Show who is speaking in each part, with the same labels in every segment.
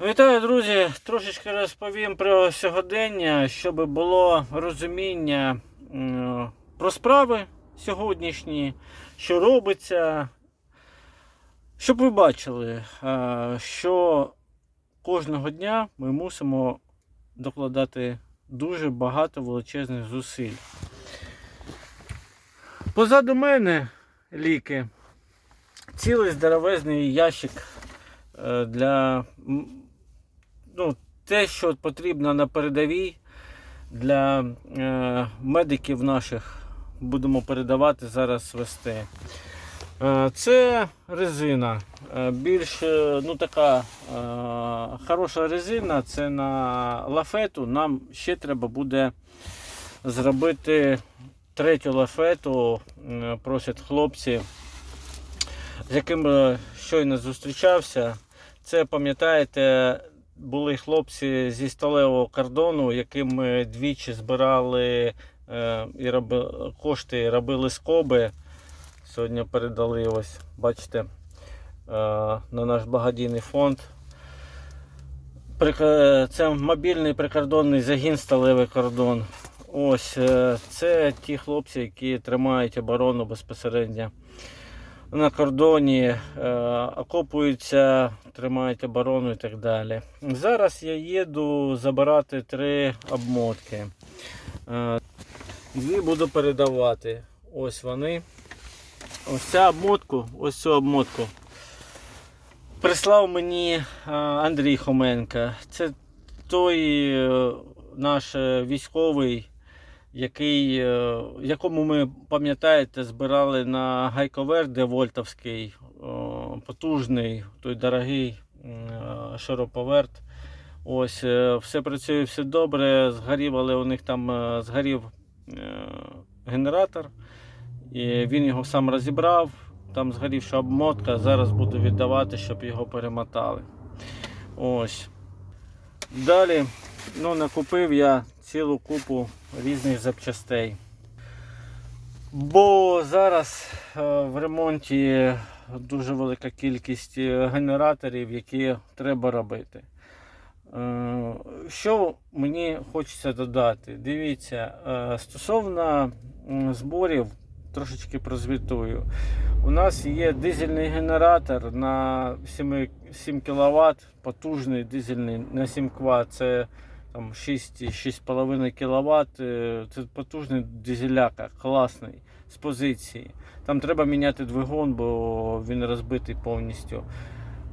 Speaker 1: Вітаю, друзі! Трошечки розповім про сьогодення, щоб було розуміння про справи сьогоднішні, що робиться. Щоб ви бачили, е, що кожного дня ми мусимо докладати дуже багато величезних зусиль. Позаду мене ліки, цілий здоровезний ящик е, для ну, те, що потрібно на передовій для е, медиків наших будемо передавати зараз вести. Е, це резина. Е, більш е, ну, така е, хороша резина, це на лафету. Нам ще треба буде зробити третю лафету, просять хлопці, з якими щойно зустрічався. Це пам'ятаєте, були хлопці зі сталевого кордону, яким ми двічі збирали е, і роби, кошти, робили скоби. Сьогодні передали ось, бачите, е, на наш благодійний фонд. Це мобільний прикордонний загін сталевий кордон. Ось е, це ті хлопці, які тримають оборону безпосередньо на кордоні, е, окопуються, тримають оборону і так далі. Зараз я їду забирати три обмотки. Е, Дві буду передавати. Ось вони. Ось ця обмотку, ось цю обмотку. Прислав мені е, Андрій Хоменко. Це той наш військовий, який, е, якому ми, пам'ятаєте, збирали на Гайковер, де Вольтовський, потужний, той дорогий е, шуруповерт. Ось, е, все працює, все добре. Згорів, але у них там е, згорів е, генератор. І він його сам розібрав. Там згорівша обмотка. Зараз буду віддавати, щоб його перемотали. Ось. Далі ну, накупив я цілу купу різних запчастей. Бо зараз е, в ремонті дуже велика кількість е, генераторів, які треба робити. Е, Що мені хочеться додати? Дивіться, стосовно зборів, трошечки прозвітую. У нас є дизельний генератор на 7, 7 кВт, потужний дизельний на 7 кВт. Це там 6, 6,5 кВт. Це потужний дизеляка, класний з позиції. Там треба міняти двигун, бо він розбитий повністю.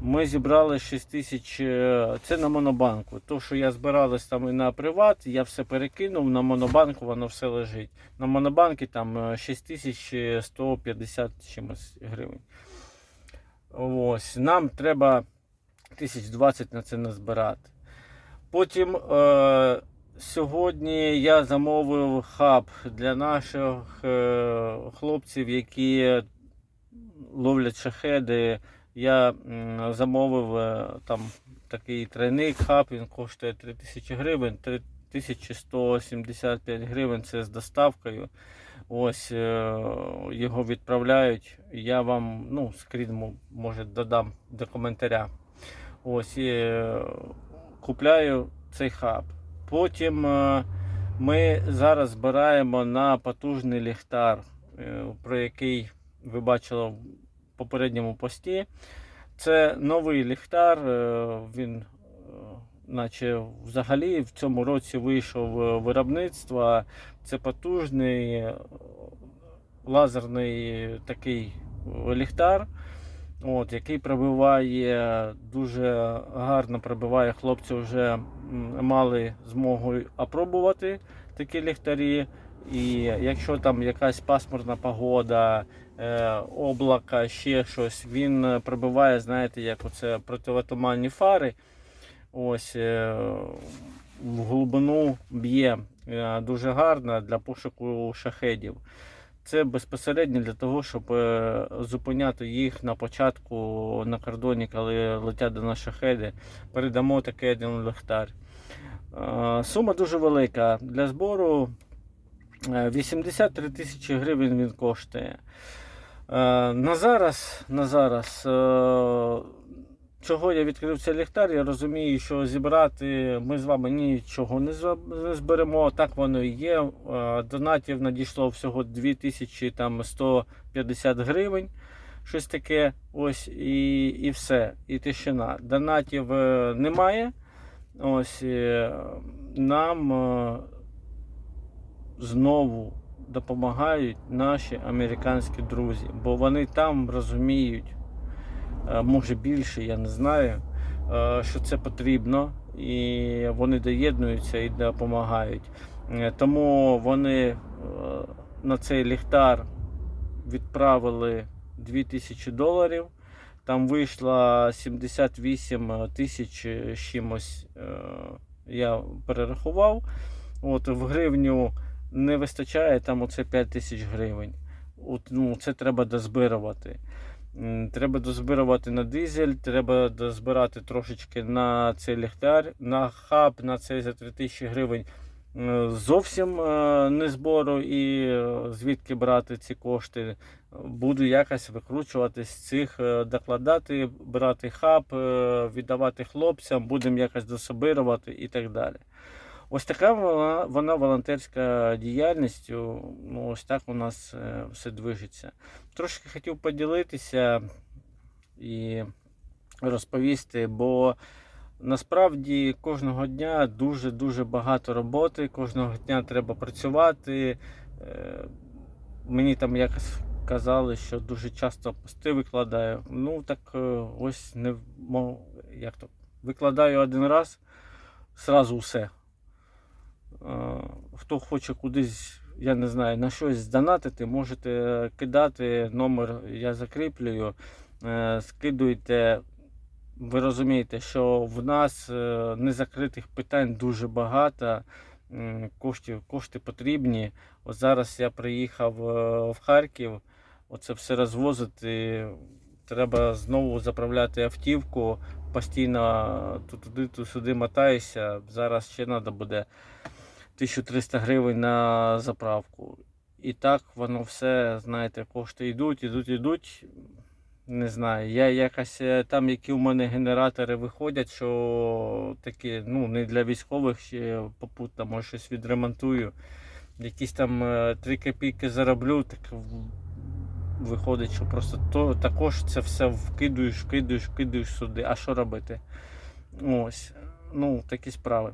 Speaker 1: Ми зібрали 6 тисяч, е, це на монобанку. То, що я збиралась там і на приват, я все перекинув, на монобанку воно все лежить. На монобанки там е, 6150 чимось гривень. Ось. Нам треба 1020 на це назбирати. Потім е, сьогодні я замовив хаб для наших е, хлопців, які ловлять шахеди. Я м, замовив е, там такий тройний хаб, він коштує 3000 гривень, 3175 гривень це з доставкою. Ось е, його відправляють. Я вам ну, скрін може додам до коментаря. Ось е, купляю цей хаб. Потім е, ми зараз збираємо на потужний ліхтар, е, про який ви бачили в попередньому пості. Це новий ліхтар. е, Він, наче взагалі в цьому році вийшов виробництво. Це потужний лазерний такий ліхтар. От, який пробиває дуже гарно пробиває. Хлопці вже мали змогу опробувати такі ліхтарі. І якщо там якась пасмурна погода, е, облака, ще щось, він пробиває, знаєте, як оце противотуманні фари. Ось е, в глибину б'є е, дуже гарно для пошуку шахедів. Це безпосередньо для того, щоб е, зупиняти їх на початку на кордоні, коли летять до нас шахеди. Передамо такий один ліхтар. Е, Сума дуже велика. Для збору е, 83 тисячі гривень він коштує. Е, На зараз, на зараз е, чого я відкрив цей ліхтар, я розумію, що зібрати ми з вами нічого не зберемо. Так воно і є. Донатів надійшло всього 2150 гривень. Щось таке, ось і, і все. І тишина. Донатів е, немає. Ось е, нам е, знову допомагають наші американські друзі, бо вони там розуміють, може більше, я не знаю, е, що це потрібно, і вони доєднуються і допомагають. Е, Тому вони е, на цей ліхтар відправили 2000 доларів. Там вийшло 78 тисяч чимось. е, Я перерахував. От в гривню не вистачає там оце 5 тисяч гривень. От, ну, це треба дозбирувати. Треба дозбирувати на дизель, треба дозбирати трошечки на цей ліхтар, на хаб, на цей за 3 тисячі гривень. Зовсім е, не збору і е, звідки брати ці кошти. Буду якось викручуватись з цих, е, докладати, брати хаб, віддавати хлопцям, будемо якось дособирувати і так далі. Ось така вона, вона волонтерська діяльність. Ну, ось так у нас е, все движеться. Трошки хотів поділитися і розповісти, бо насправді кожного дня дуже-дуже багато роботи, кожного дня треба працювати. Е, Мені там якось казали, що дуже часто пости викладаю. Ну так е, ось не як то викладаю один раз, зразу все. Е, Хто хоче кудись, я не знаю, на щось здонатити, можете кидати номер, я закріплюю. Е, Скидуйте. Ви розумієте, що в нас е, незакритих питань дуже багато. М, Коштів, кошти потрібні. От зараз я приїхав в Харків, оце все розвозити. Треба знову заправляти автівку. Постійно туди-сюди мотаюся. Зараз ще треба буде 1300 гривень на заправку. І так воно все, знаєте, кошти йдуть, йдуть, йдуть. Не знаю, я якось е, там, які в мене генератори виходять, що такі, ну, не для військових ще попутно, може щось відремонтую. Якісь там е, 3 копійки зароблю, так виходить, що просто то, також це все вкидуєш, вкидуєш, вкидуєш сюди. А що робити? Ось, ну, такі справи.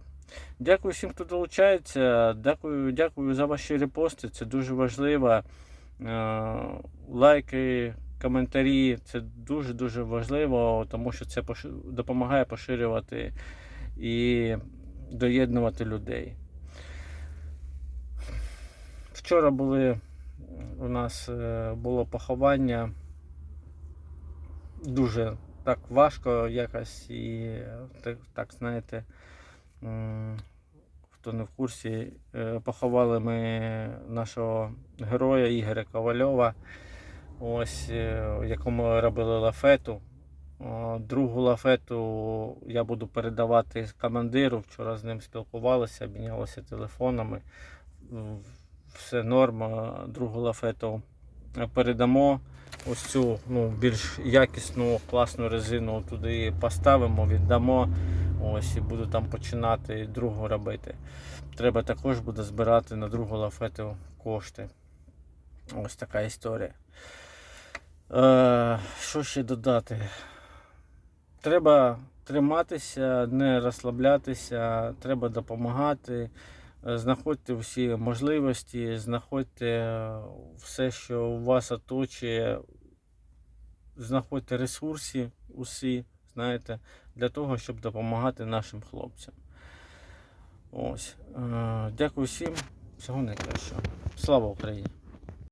Speaker 1: Дякую всім, хто долучається. Дякую, дякую за ваші репости. Це дуже важливо. Е, Лайки, коментарі це дуже-дуже важливо, тому що це допомагає поширювати і доєднувати людей. Вчора були у нас е, було поховання. Дуже так важко якось і так, знаєте, хто не в курсі, е, поховали ми нашого героя Ігоря Ковальова, ось, е, якому робили лафету. Другу лафету я буду передавати командиру. Вчора з ним спілкувалися, обмінялися телефонами. Все норма. Другу лафету е, передамо. Ось цю ну, більш якісну, класну резину туди поставимо, віддамо. Ось і буду там починати другу робити. Треба також буде збирати на другу лафету кошти. Ось така історія. Е, що ще додати? Треба триматися, не розслаблятися, треба допомагати. Знаходьте всі можливості, знаходьте е, все, що у вас оточує, знаходьте ресурси усі, знаєте, для того, щоб допомагати нашим хлопцям. Ось. Е, Дякую всім. Всього найкращого. Слава Україні!